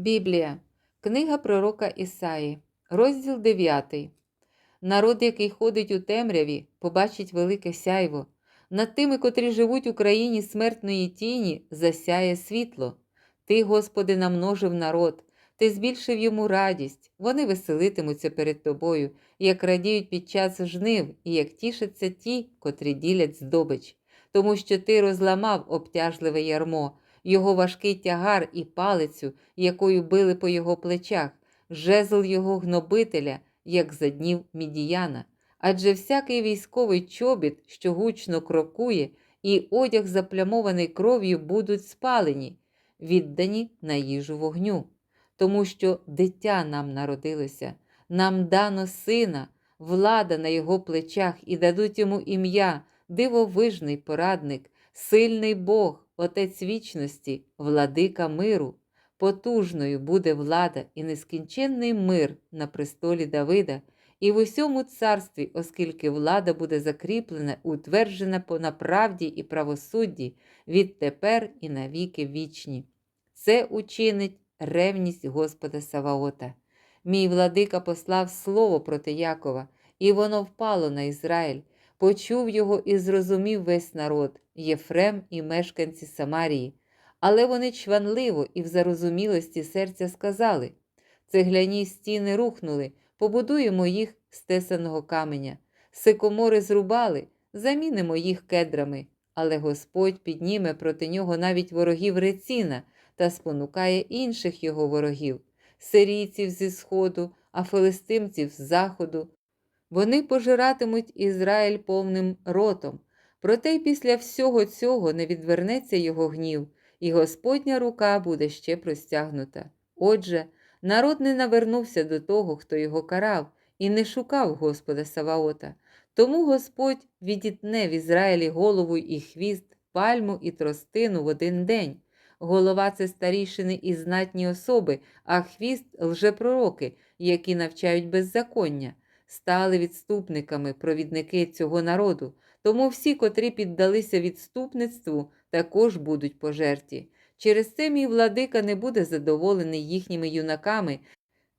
Біблія, книга пророка Ісаї, розділ 9. Народ, який ходить у темряві, побачить велике сяйво. Над тими, котрі живуть у країні смертної тіні, засяє світло. Ти, Господи, намножив народ, ти збільшив йому радість, вони веселитимуться перед тобою, як радіють під час жнив, і як тішаться ті, котрі ділять здобич. Тому що ти розламав обтяжливе ярмо, його важкий тягар і палицю, якою били по його плечах, жезл його гнобителя, як за днів мідіяна. Адже всякий військовий чобіт, що гучно крокує, і одяг, заплямований кров'ю, будуть спалені, віддані на їжу вогню. Тому що дитя нам народилося, нам дано сина, влада на його плечах, і дадуть йому ім'я, дивовижний порадник, сильний Бог, Отець вічності, владика миру. Потужною буде влада і нескінченний мир на престолі Давида, і в усьому царстві, оскільки влада буде закріплена, утверджена на правді і правосудді відтепер і навіки вічні. Це учинить ревність Господа Саваота. Мій владика послав слово проти Якова, і воно впало на Ізраїль, почув його і зрозумів весь народ, Єфрем і мешканці Самарії. Але вони чванливо і в зарозумілості серця сказали цегляні стіни рухнули, побудуємо їх з тесаного каменя, сикомори зрубали, замінимо їх кедрами. Але Господь підніме проти нього навіть ворогів Реціна та спонукає інших його ворогів, сирійців зі сходу, а филистимців з заходу. Вони пожиратимуть Ізраїль повним ротом. Проте й після всього цього не відвернеться його гнів, і Господня рука буде ще простягнута. Отже, народ не навернувся до того, хто його карав, і не шукав Господа Саваота. Тому Господь відітне в Ізраїлі голову і хвіст, пальму і тростину в один день. Голова це старішини і знатні особи, а хвіст лжепророки, які навчають беззаконня, стали відступниками, провідники цього народу. Тому всі, котрі піддалися відступництву, також будуть пожерті. Через це мій владика не буде задоволений їхніми юнаками,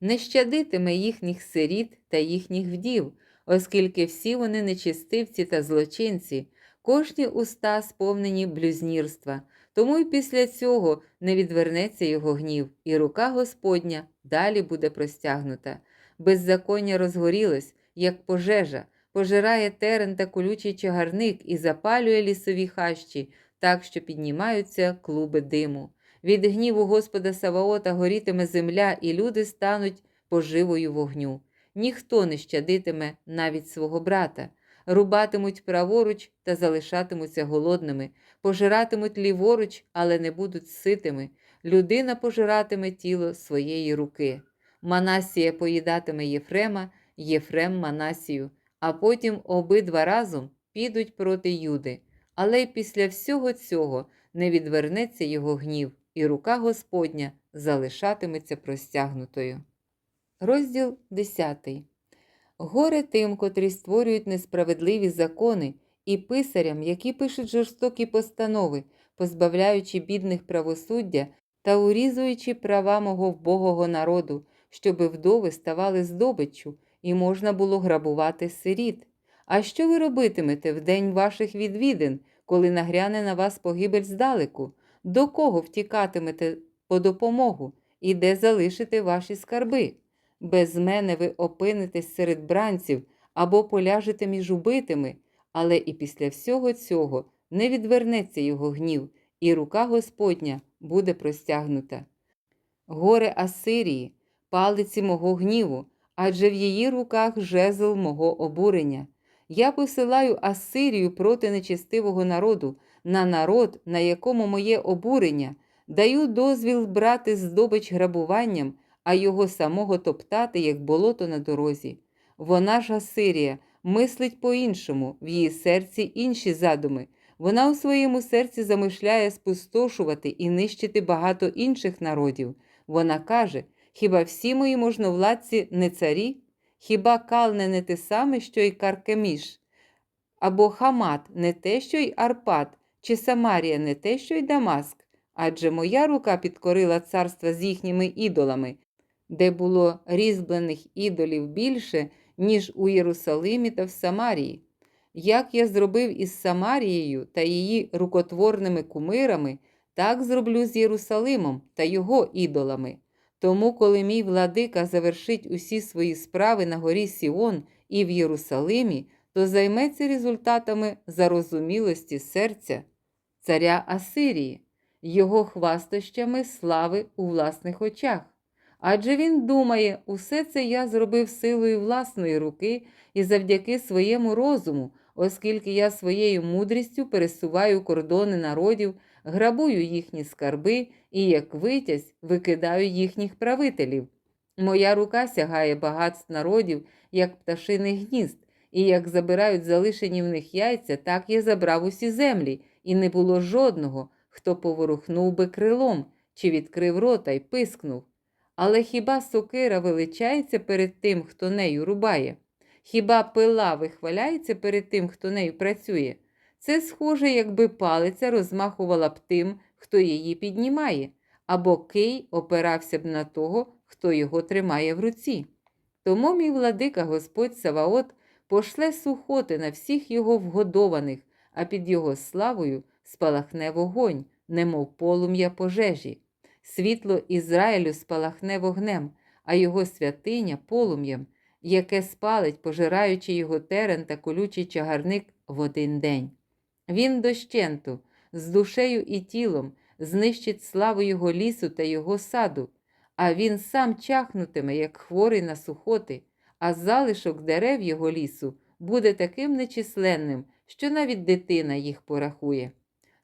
не щадитиме їхніх сиріт та їхніх вдів, оскільки всі вони нечистивці та злочинці, кожні уста сповнені блюзнірства. Тому й після цього не відвернеться його гнів, і рука Господня далі буде простягнута. Беззаконня розгорілось, як пожежа, пожирає терен та колючий чагарник і запалює лісові хащі, так що піднімаються клуби диму. Від гніву Господа Саваота горітиме земля, і люди стануть поживою вогню. Ніхто не щадитиме навіть свого брата, рубатимуть праворуч та залишатимуться голодними, пожиратимуть ліворуч, але не будуть ситими. Людина пожиратиме тіло своєї руки. Манасія поїдатиме Єфрема, Єфрем Манасію, а потім обидва разом підуть проти Юди. Але й після всього цього не відвернеться його гнів, і рука Господня залишатиметься простягнутою. Розділ 10. Горе тим, котрі створюють несправедливі закони, і писарям, які пишуть жорстокі постанови, позбавляючи бідних правосуддя та урізуючи права мого вбогого народу, щоби вдови ставали здобиччю, і можна було грабувати сиріт. А що ви робитимете в день ваших відвідин, коли нагряне на вас погибель здалеку? До кого втікатимете по допомогу і де залишите ваші скарби? Без мене ви опинитесь серед бранців або поляжете між убитими, але і після всього цього не відвернеться його гнів, і рука Господня буде простягнута. Горе Асирії, палиці мого гніву, адже в її руках жезл мого обурення. Я посилаю Асирію проти нечестивого народу, на народ, на якому моє обурення, даю дозвіл брати здобич грабуванням, а його самого топтати, як болото на дорозі. Вона ж Асирія мислить по-іншому, в її серці інші задуми. Вона у своєму серці замишляє спустошувати і нищити багато інших народів. Вона каже: хіба всі мої можновладці не царі? Хіба Калне не те саме, що й Каркеміш? Або Хамат не те, що й Арпад, чи Самарія не те, що й Дамаск? Адже моя рука підкорила царства з їхніми ідолами, де було різьблених ідолів більше, ніж у Єрусалимі та в Самарії. Як я зробив із Самарією та її рукотворними кумирами, так зроблю з Єрусалимом та його ідолами. Тому, коли мій владика завершить усі свої справи на горі Сіон і в Єрусалимі, то займеться результатами зарозумілості серця царя Асирії, його хвастощами слави у власних очах. Адже він думає, усе це я зробив силою власної руки і завдяки своєму розуму, оскільки я своєю мудрістю пересуваю кордони народів, грабую їхні скарби і, як витязь, викидаю їхніх правителів. Моя рука сягає багатств народів, як пташиних гнізд, і як забирають залишені в них яйця, так я забрав усі землі, і не було жодного, хто поворухнув би крилом чи відкрив рота й пискнув. Але хіба сокира величається перед тим, хто нею рубає? Хіба пила вихваляється перед тим, хто нею працює? Це схоже, якби палиця розмахувала б тим, хто її піднімає, або кий опирався б на того, хто його тримає в руці. Тому мій владика Господь Саваот пошле сухоти на всіх його вгодованих, а під його славою спалахне вогонь, немов полум'я пожежі. Світло Ізраїлю спалахне вогнем, а його святиня полум'ям, яке спалить, пожираючи його терен та колючий чагарник в один день. Він дощенту, з душею і тілом, знищить славу його лісу та його саду, а він сам чахнутиме, як хворий на сухоти, а залишок дерев його лісу буде таким нечисленним, що навіть дитина їх порахує.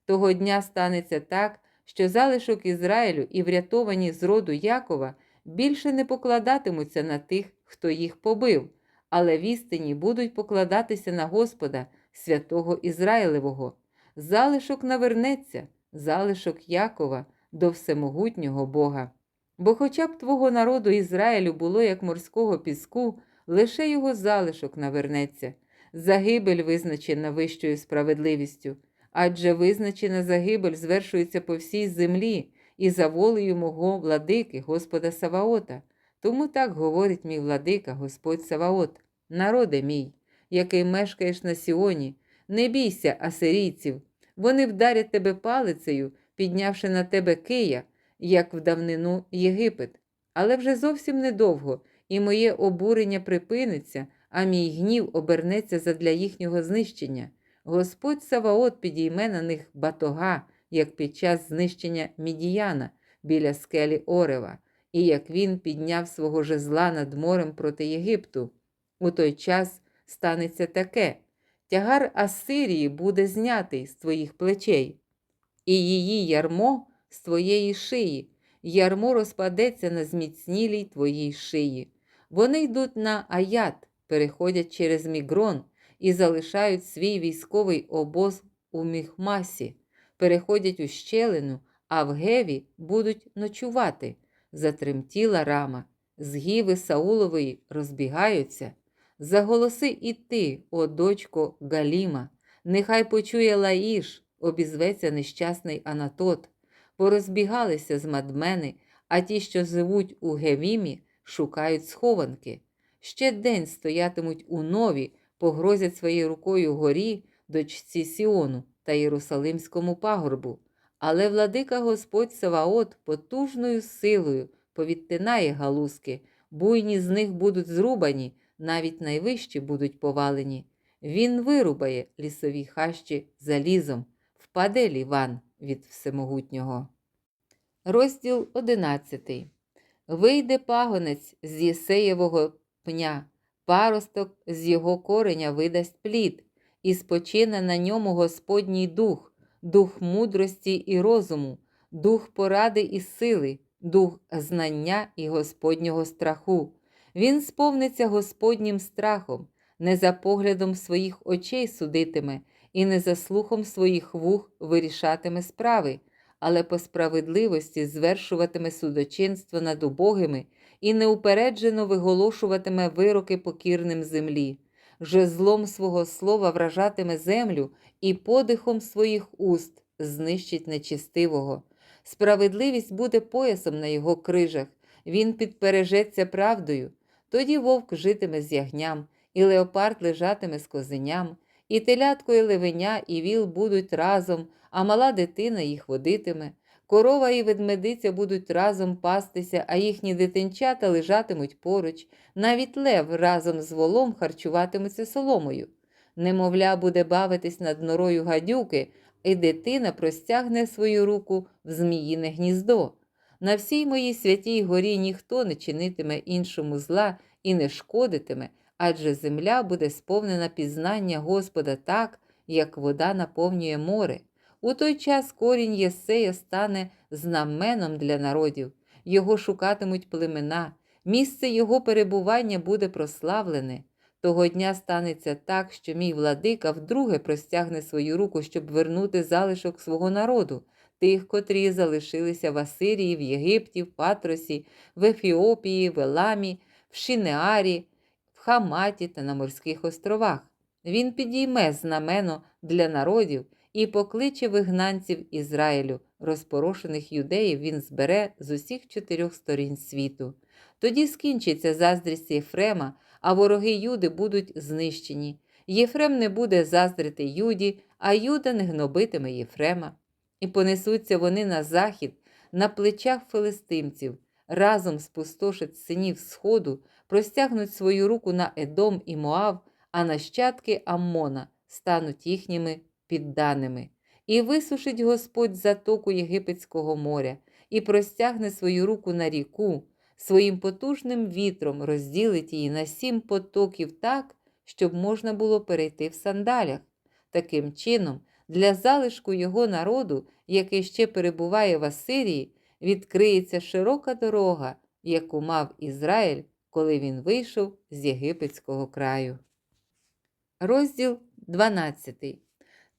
Того дня станеться так, що залишок Ізраїлю і врятовані з роду Якова більше не покладатимуться на тих, хто їх побив, але в істині будуть покладатися на Господа, святого Ізраїлевого. Залишок навернеться, залишок Якова до всемогутнього Бога. Бо хоча б твого народу Ізраїлю було як морського піску, лише його залишок навернеться, загибель визначена вищою справедливістю, адже визначена загибель звершується по всій землі і за волею мого владики, Господа Саваота. Тому так говорить мій владика, Господь Саваот, народе мій, який мешкаєш на Сіоні, не бійся асирійців, вони вдарять тебе палицею, піднявши на тебе Кия, як в давнину Єгипет. Але вже зовсім недовго, і моє обурення припиниться, а мій гнів обернеться задля їхнього знищення. Господь Саваот підійме на них батога, як під час знищення Мідіяна біля скелі Орева, і як він підняв свого жезла над морем проти Єгипту. У той час станеться таке: тягар Асирії буде знятий з твоїх плечей, і її ярмо з твоєї шиї, ярмо розпадеться на зміцнілій твоїй шиї. Вони йдуть на аят, переходять через мігрон і залишають свій військовий обоз у Міхмасі, переходять у щелину, а в Геві будуть ночувати. Затремтіла рама, згіви Саулової розбігаються. Заголоси і ти, о дочко Галіма, нехай почує Лаїш, обізветься нещасний Анатот. Порозбігалися з мадмени, а ті, що живуть у Гевімі, шукають схованки. Ще день стоятимуть у нові, погрозять своєю рукою горі, дочці Сіону та Єрусалимському пагорбу. Але владика Господь Саваот потужною силою повідтинає галузки, буйні з них будуть зрубані, навіть найвищі будуть повалені. Він вирубає лісові хащі залізом, впаде ліван від всемогутнього. Розділ одинадцятий. Вийде пагонець з Єсеєвого пня, паросток з його кореня видасть плід, і спочине на ньому Господній дух, дух мудрості і розуму, дух поради і сили, дух знання і Господнього страху. Він сповниться Господнім страхом, не за поглядом своїх очей судитиме, і не за слухом своїх вух вирішатиме справи, але по справедливості звершуватиме судочинство над убогими і неупереджено виголошуватиме вироки покірним землі, жезлом свого слова вражатиме землю і подихом своїх уст знищить нечистивого. Справедливість буде поясом на його крижах, він підпережеться правдою. Тоді вовк житиме з ягням, і леопард лежатиме з козеням, і телятко, і левеня, і віл будуть разом, а мала дитина їх водитиме. Корова і ведмедиця будуть разом пастися, а їхні дитинчата лежатимуть поруч. Навіть лев разом з волом харчуватиметься соломою. Немовля буде бавитись над норою гадюки, і дитина простягне свою руку в зміїне гніздо. На всій моїй святій горі ніхто не чинитиме іншому зла і не шкодитиме, адже земля буде сповнена пізнання Господа так, як вода наповнює море. У той час корінь Єсея стане знаменом для народів, його шукатимуть племена, місце його перебування буде прославлене. Того дня станеться так, що мій владика вдруге простягне свою руку, щоб вернути залишок свого народу, тих, котрі залишилися в Асирії, в Єгипті, в Патросі, в Ефіопії, в Еламі, в Шинеарі, в Хаматі та на морських островах. Він підійме знамено для народів і покличе вигнанців Ізраїлю, розпорошених юдеїв він збере з усіх чотирьох сторін світу. Тоді скінчиться заздрість Єфрема, а вороги Юди будуть знищені. Єфрем не буде заздрити Юді, а Юда не гнобитиме Єфрема. І понесуться вони на захід, на плечах филистимців, разом спустошать синів Сходу, простягнуть свою руку на Едом і Моав, а нащадки Аммона стануть їхніми підданими. І висушить Господь затоку Єгипетського моря, і простягне свою руку на ріку, своїм потужним вітром розділить її на сім потоків так, щоб можна було перейти в сандалях. Таким чином, для залишку його народу, який ще перебуває в Асирії, відкриється широка дорога, яку мав Ізраїль, коли він вийшов з єгипетського краю. Розділ 12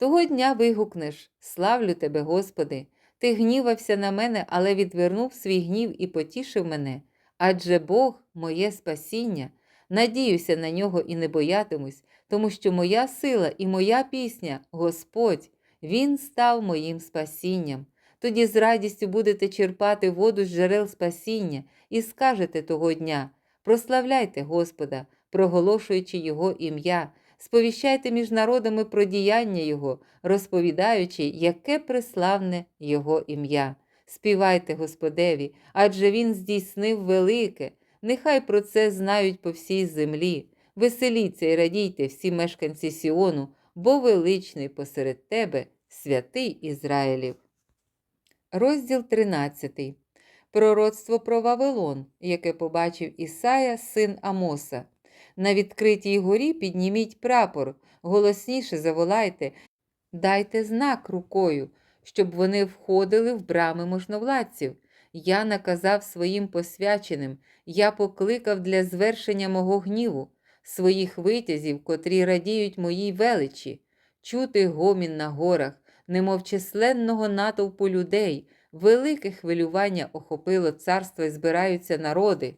Того дня вигукнеш Славлю тебе, Господи! Ти гнівався на мене, але відвернув свій гнів і потішив мене. Адже Бог моє спасіння, надіюся на нього і не боятимусь, тому що моя сила і моя пісня, Господь, Він став моїм спасінням. Тоді з радістю будете черпати воду з джерел спасіння і скажете того дня: прославляйте Господа, проголошуючи Його ім'я, сповіщайте між народами про діяння Його, розповідаючи, яке преславне Його ім'я. Співайте Господеві, адже Він здійснив велике. Нехай про це знають по всій землі. Веселіться і радійте всі мешканці Сіону, бо величний посеред тебе святий Ізраїлів. Розділ 13. Пророцтво про Вавилон, яке побачив Ісая, син Амоса. На відкритій горі підніміть прапор, голосніше заволайте, дайте знак рукою, щоб вони входили в брами можновладців. Я наказав своїм посвяченим, я покликав для звершення мого гніву, своїх витязів, котрі радіють моїй величі, чути гомін на горах, немов численного натовпу людей, велике хвилювання охопило царство і збираються народи.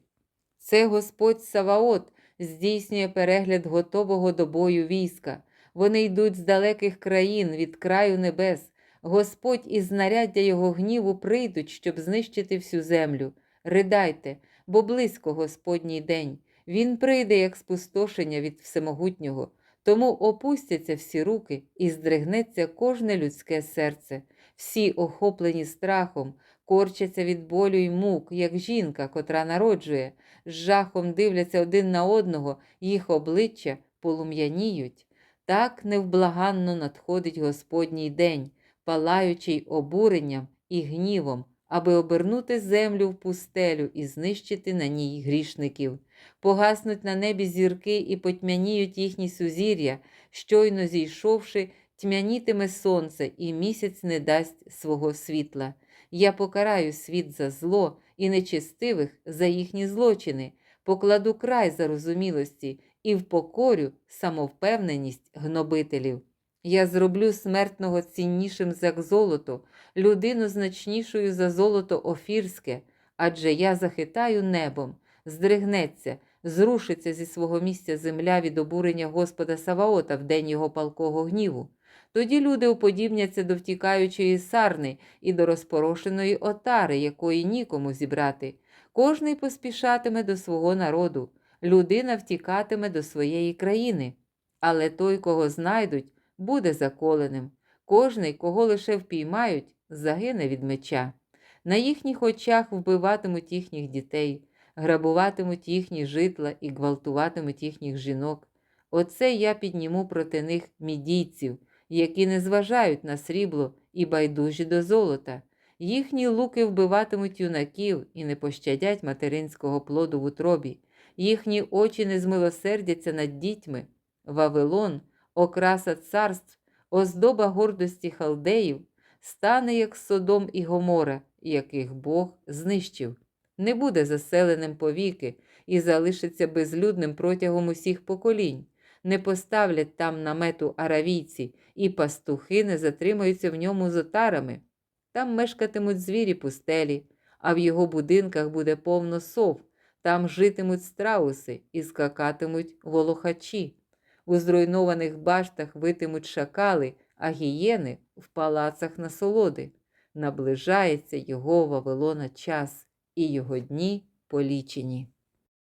Це Господь Саваот здійснює перегляд готового до бою війська. Вони йдуть з далеких країн від краю небес. Господь і знаряддя його гніву прийдуть, щоб знищити всю землю. Ридайте, бо близько Господній день. Він прийде як спустошення від всемогутнього. Тому опустяться всі руки і здригнеться кожне людське серце. Всі, охоплені страхом, корчаться від болю й мук, як жінка, котра народжує, з жахом дивляться один на одного, їх обличчя полум'яніють. Так невблаганно надходить Господній день, палаючий обуренням і гнівом, аби обернути землю в пустелю і знищити на ній грішників. Погаснуть на небі зірки і потьмяніють їхні сузір'я, щойно зійшовши, тьмянітиме сонце, і місяць не дасть свого світла. Я покараю світ за зло і нечестивих за їхні злочини, покладу край зарозумілості і впокорю самовпевненість гнобителів. Я зроблю смертного ціннішим за золото, людину значнішою за золото офірське, адже я захитаю небом, здригнеться, зрушиться зі свого місця земля від обурення Господа Саваота в день його палкого гніву. Тоді люди уподібняться до втікаючої сарни і до розпорошеної отари, якої нікому зібрати. Кожний поспішатиме до свого народу, людина втікатиме до своєї країни. Але той, кого знайдуть, буде заколеним. Кожний, кого лише впіймають, загине від меча. На їхніх очах вбиватимуть їхніх дітей, грабуватимуть їхні житла і гвалтуватимуть їхніх жінок. Оце я підніму проти них мідійців, які не зважають на срібло і байдужі до золота. Їхні луки вбиватимуть юнаків і не пощадять материнського плоду в утробі. Їхні очі не змилосердяться над дітьми. Вавилон, окраса царств, оздоба гордості халдеїв, стане як Содом і Гомора, яких Бог знищив. Не буде заселеним повіки і залишиться безлюдним протягом усіх поколінь. Не поставлять там намету аравійці, і пастухи не затримаються в ньому з отарами. Там мешкатимуть звірі пустелі, а в його будинках буде повно сов, там житимуть страуси і скакатимуть волохачі. У зруйнованих баштах витимуть шакали, а гієни в палацах насолоди. Наближається його Вавилона час, і його дні полічені.